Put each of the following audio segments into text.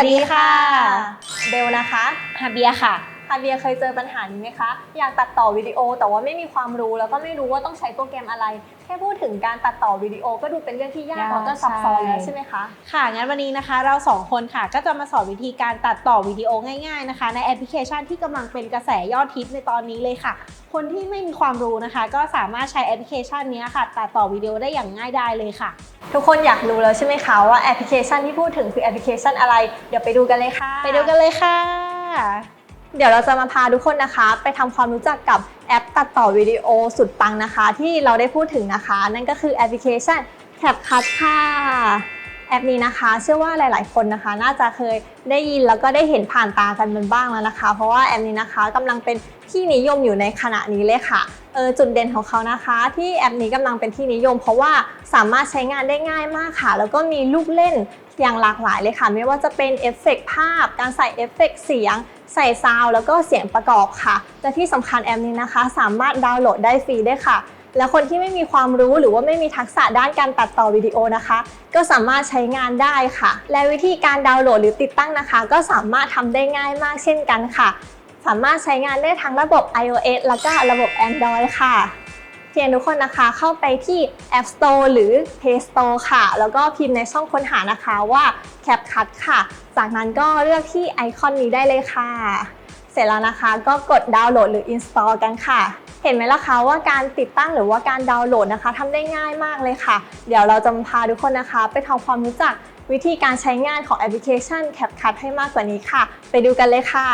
วัสดีค่ะ เบลนะคะฮาเบียค่ะ ฮาเบียเคยเจอปัญหานี้ไหมคะ อยากตัดต่อวิดีโอ แต่ว่าไม่มีความรู้แล้วก็ไม่รู้ว่าต้องใช้โปรแกรมอะไร แค่พูดถึงการตัดต่อวิดีโอก็ดูเป็นเรื่องที่ยากยากแล้วก็ซับซ้อนแล้วใช่ใช่ไหมคะ ค่ะ งั้นวันนี้นะคะ เราสองคนค่ะ ก็จะมาสอนวิธีการตัดต่อวิดีโอง่ายๆนะคะ ในแอปพลิเคชันที่กำลังเป็นกระแสยอดฮิตในตอนนี้เลยค่ะ คนที่ไม่มีความรู้นะคะ ก็สามารถใช้แอปพลิเคชันนี้ค่ะ ตัดต่อวิดีโอได้อย่างง่ายดายเลยค่ะ ทุกคนอยากรู้แล้วใช่ไหมคะว่าแอปพลิเคชันที่พูดถึงคือแอปพลิเคชันอะไร เดี๋ยวไปดูกันเลยค่ะ ไปดูกันเลยค่ะ เดี๋ยวเราจะมาพาทุกคนนะคะ ไปทำความรู้จักกับแอปตัดต่อวิดีโอสุดปังนะคะ ที่เราได้พูดถึงนะคะ นั่นก็คือแอปพลิเคชัน CapCut ค่ะ แอปนี้นะคะ เชื่อว่าหลาย ๆ คนนะคะ น่าจะเคยได้ยินแล้วก็ได้เห็นผ่านตากันเป็นบ้างแล้วนะคะ เพราะว่าแอปนี้นะคะกำลังเป็นที่นิยมอยู่ในขณะนี้เลยค่ะเออจุดเด่นของเขานะคะ ที่แอปนี้กำลังเป็นที่นิยม เพราะว่าสามารถใช้งานได้ง่ายมากค่ะ แล้วก็มีลูกเล่นอย่างหลากหลายเลยค่ะ ไม่ว่าจะเป็นเอฟเฟกต์ภาพ การใส่เอฟเฟกต์เสียง ใส่ซาวแล้วก็เสียงประกอบค่ะและที่สำคัญแอปนี้นะคะ สามารถดาวน์โหลดได้ฟรีได้ค่ะ แล้วคนที่ไม่มีความรู้หรือว่าไม่มีทักษะด้านการตัดต่อวิดีโอนะคะ ก็สามารถใช้งานได้ค่ะ และวิธีการดาวน์โหลดหรือติดตั้งนะคะ ก็สามารถทำได้ง่ายมากเช่นกันค่ะ สามารถใช้งานได้ทั้งระบบ iOS แล้วก็ระบบ Android ค่ะเพียงทุกคนนะคะเข้าไปที่ App Store หรือ Play Store ค่ะ แล้วก็พิมพ์ในช่องค้นหานะคะว่า CapCut ค่ะ จากนั้นก็เลือกที่ไอคอนนี้ได้เลยค่ะ ร็จแล้วนะคะ ก็กดดาวน์โหลดหรือ install กันค่ะ เห็นไหมล่ะคะว่าการติดตั้งหรือว่าการดาวน์โหลดนะคะทำได้ง่ายมากเลยค่ะ เดี๋ยวเราจะมาพาทุกคนนะคะ ไปทำความรู้จักวิธีการใช้งานของแอปพลิเคชัน CapCut ให้มากกว่านี้ค่ะ ไปดูกันเลยค่ะ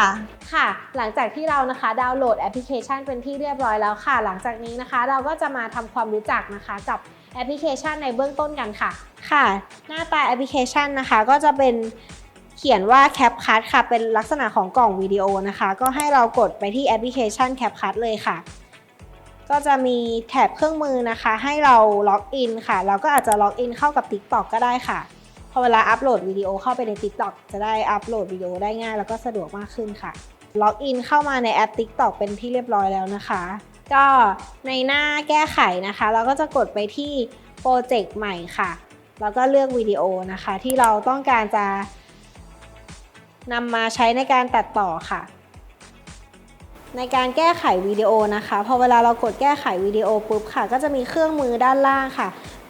ค่ะ หลังจากที่เรานะคะดาวน์โหลดแอปพลิเคชันเป็นที่เรียบร้อยแล้วค่ะ หลังจากนี้นะคะ เราก็จะมาทำความรู้จักนะคะกับแอปพลิเคชันในเบื้องต้นกันค่ะ ค่ะ หน้าตาแอปพลิเคชันนะคะก็จะเป็น เขียนว่า CapCut ค่ะ เป็นลักษณะของกล่องวิดีโอนะคะ ก็ให้เรากดไปที่แอปพลิเคชัน CapCut เลยค่ะ ก็จะมีแถบเครื่องมือนะคะ ให้เราล็อกอินค่ะ เราก็อาจจะล็อกอินเข้ากับ TikTok ก็ได้ค่ะ พอเวลาอัปโหลดวิดีโอเข้าไปใน TikTok จะได้อัปโหลดวิดีโอได้ง่าย แล้วก็สะดวกมากขึ้นค่ะ ล็อกอินเข้ามาในแอป TikTok เป็นที่เรียบร้อยแล้วนะคะ ก็ในหน้าแก้ไขนะคะ เราก็จะกดไปที่โปรเจกต์ใหม่ค่ะ แล้วก็เลือกวิดีโอนะคะ ที่เราต้องการจะ นำมาใช้ในการตัดต่อค่ะ ในการแก้ไขวิดีโอนะคะพอเวลาเรากดแก้ไขวิดีโอปุ๊บค่ะ ก็จะมีเครื่องมือด้านล่างค่ะ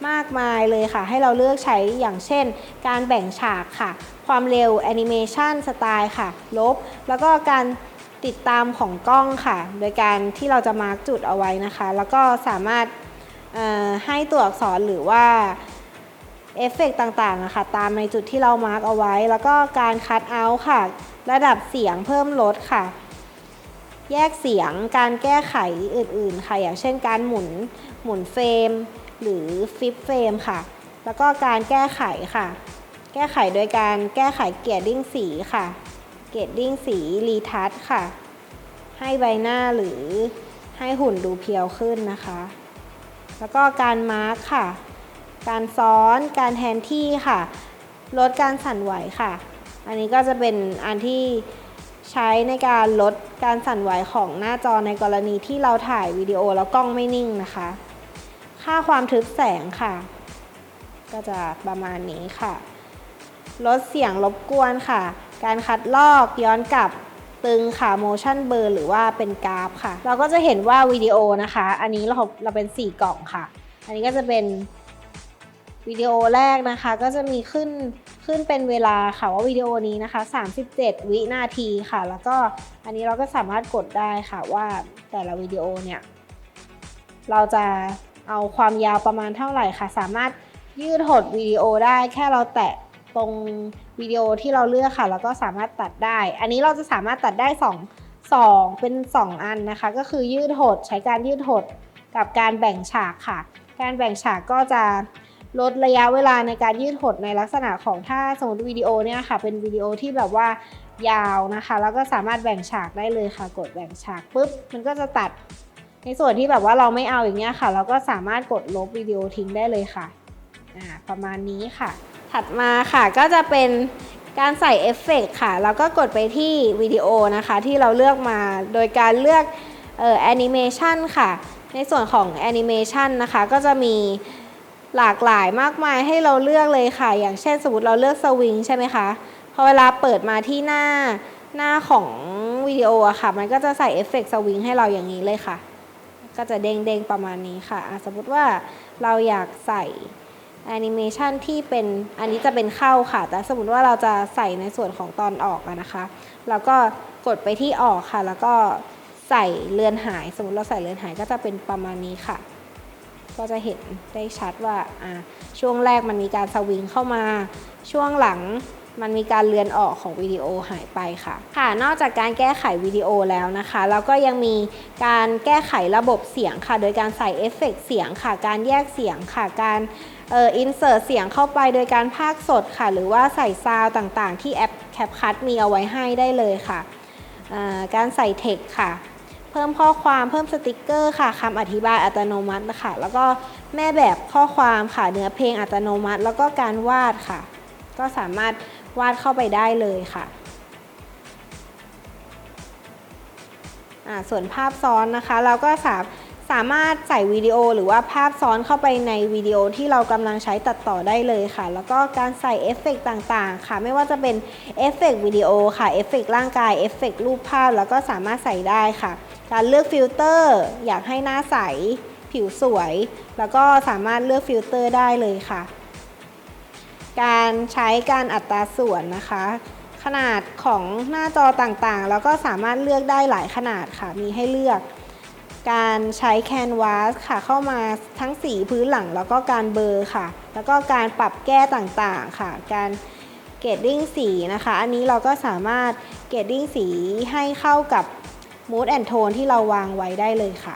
มากมายเลยค่ะ ให้เราเลือกใช้อย่างเช่น การแบ่งฉากค่ะ ความเร็วแอนิเมชันสไตล์ค่ะ ลบ แล้วก็การติดตามของกล้องค่ะ โดยการที่เราจะมาร์กจุดเอาไว้นะคะ แล้วก็สามารถให้ตัวอักษรหรือว่า เอฟเฟกต่างๆนะคะตามในจุดที่เรามาร์กเอาไว้ แล้วก็การคัดเอาค่ะ ระดับเสียงเพิ่มลดค่ะ แยกเสียงการแก้ไขอื่นๆ ค่ะ อย่างเช่นการหมุนหมุนเฟรม หรือฟิปเฟรมค่ะ แล้วก็การแก้ไขค่ะ แก้ไขโดยการแก้ไขเกียร์ดิ้งสีค่ะ เกียร์ดิ้งสีรีทัชค่ะ ให้ใบหน้าหรือให้หุ่นดูเพียวขึ้นนะคะ แล้วก็การมาร์คค่ะ การซ้อน การแทนที่ค่ะ ลดการสั่นไหวค่ะ อันนี้ก็จะเป็นอันที่ใช้ในการลดการสั่นไหวของหน้าจอในกรณีที่เราถ่ายวิดีโอแล้วกล้องไม่นิ่งนะคะ ค่าความทึบแสงค่ะ ก็จะประมาณนี้ค่ะ ลดเสียงรบกวนค่ะ การคัดลอกย้อนกลับตึงค่ะ motion blur หรือว่าเป็นกราฟค่ะ เราก็จะเห็นว่าวิดีโอนะคะ อันนี้เราเราเป็น 4 กล่องค่ะ อันนี้ก็จะเป็น วิดีโอแรกนะคะก็จะมีขึ้นขึ้นเป็นเวลาค่ะว่าวิดีโอนี้นะคะ 37 วินาทีค่ะ แล้วก็อันนี้เราก็สามารถกดได้ค่ะว่าแต่ละวิดีโอเนี่ย เราจะเอาความยาวประมาณเท่าไหร่ค่ะ สามารถยืดหดวิดีโอได้แค่เราแตะตรงวิดีโอที่เราเลือกค่ะ แล้วก็สามารถตัดได้ อันนี้เราจะสามารถตัดได้ 2 2 เป็น 2 อันนะคะ ก็คือยืดหดใช้การยืดหดกับการแบ่งฉากค่ะ การแบ่งฉากก็จะ ลดระยะเวลาในการยืดหดในลักษณะของถ้าสมมติวิดีโอเนี่ยค่ะ เป็นวิดีโอที่แบบว่ายาวนะคะ แล้วก็สามารถแบ่งฉากได้เลยค่ะ กดแบ่งฉากปุ๊บมันก็จะตัด ในส่วนที่แบบว่าเราไม่เอาอย่างเงี้ยค่ะ เราก็สามารถกดลบวิดีโอทิ้งได้เลยค่ะอ่าประมาณนี้ค่ะ ถัดมาค่ะก็จะเป็นการใส่เอฟเฟกต์ค่ะ แล้วก็กดไปที่วิดีโอนะคะ ที่เราเลือกมาโดยการเลือกเอ่อแอนิเมชันค่ะ ในส่วนของแอนิเมชันนะคะก็จะมี หลากหลายมากมายให้เราเลือกเลยค่ะ อย่างเช่นสมมติเราเลือกสวิงใช่ไหมคะพอเวลาเปิดมาที่หน้าหน้าของวิดีโออะค่ะ มันก็จะใส่เอฟเฟกต์สวิงให้เราอย่างนี้เลยค่ะ ก็จะเด้งๆประมาณนี้ค่ะะสมมติว่าเราอยากใส่แอนิเมชันที่เป็นอันนี้จะเป็นเข้าค่ะ แต่สมมติว่าเราจะใส่ในส่วนของตอนออกนะคะ เราก็กดไปที่ออกค่ะ แล้วก็ใส่เรือนหาย สมมติเราใส่เรือนหายก็จะเป็นประมาณนี้ค่ะ ก็จะเห็นได้ชัดว่าช่วงแรกมันมีการสวิงเข้ามา ช่วงหลังมันมีการเลือนออกของวิดีโอหายไปค่ะ ค่ะ นอกจากการแก้ไขวิดีโอแล้วนะคะ เราก็ยังมีการแก้ไขระบบเสียงค่ะ โดยการใส่เอฟเฟกต์เสียงค่ะ การแยกเสียงค่ะ การเอ่ออินเสิร์ตเสียงเข้าไปโดยการพากย์สดค่ะ หรือว่าใส่ซาวด์ต่างๆ ที่แอป CapCut มีเอาไว้ให้ได้เลยค่ะ การใส่เทคค่ะ เพิ่มข้อความเพิ่มสติกเกอร์ค่ะคำอธิบายอัตโนมัตินะคะแล้วก็แม่แบบข้อความค่ะเนื้อเพลงอัตโนมัติ แล้วก็การวาดค่ะ ก็สามารถวาดเข้าไปได้เลยค่ะอ่าส่วนภาพซ้อนนะคะ เราก็สามารถ สามารถใส่วิดีโอหรือว่าภาพซ้อนเข้าไปในวิดีโอที่เรากำลังใช้ตัดต่อได้เลยค่ะ แล้วก็การใส่เอฟเฟกต์ต่างๆ ค่ะ ไม่ว่าจะเป็นเอฟเฟกต์วิดีโอค่ะเอฟเฟกต์ร่างกายเอฟเฟกต์รูปภาพแล้วก็สามารถใส่ได้ค่ะ การเลือกฟิลเตอร์อยากให้หน้าใส ผิวสวย แล้วก็สามารถเลือกฟิลเตอร์ได้เลยค่ะ การใช้การอัตราส่วนนะคะขนาดของหน้าจอต่างๆ แล้วก็สามารถเลือกได้หลายขนาดค่ะ มีให้เลือก การใช้แคนวาสค่ะเข้ามาทั้งสีพื้นหลังแล้วก็การเบอร์ค่ะ แล้วก็การปรับแก้ต่างๆค่ะ การเกรดดิ้งสีนะคะ อันนี้เราก็สามารถเกรดดิ้งสีให้เข้ากับ mood and tone ที่เราวางไว้ได้เลยค่ะ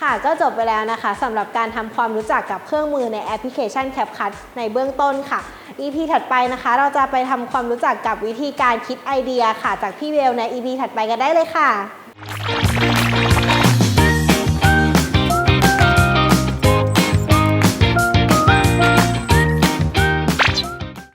ค่ะก็จบไปแล้วนะคะสำหรับการทำความรู้จักกับเครื่องมือในแอปพลิเคชัน CapCut ในเบื้องต้นค่ะ EP ถัดไปนะคะ เราจะไปทำความรู้จักกับวิธีการคิดไอเดียค่ะ จากพี่เวลใน EP ถัดไปกันได้เลยค่ะ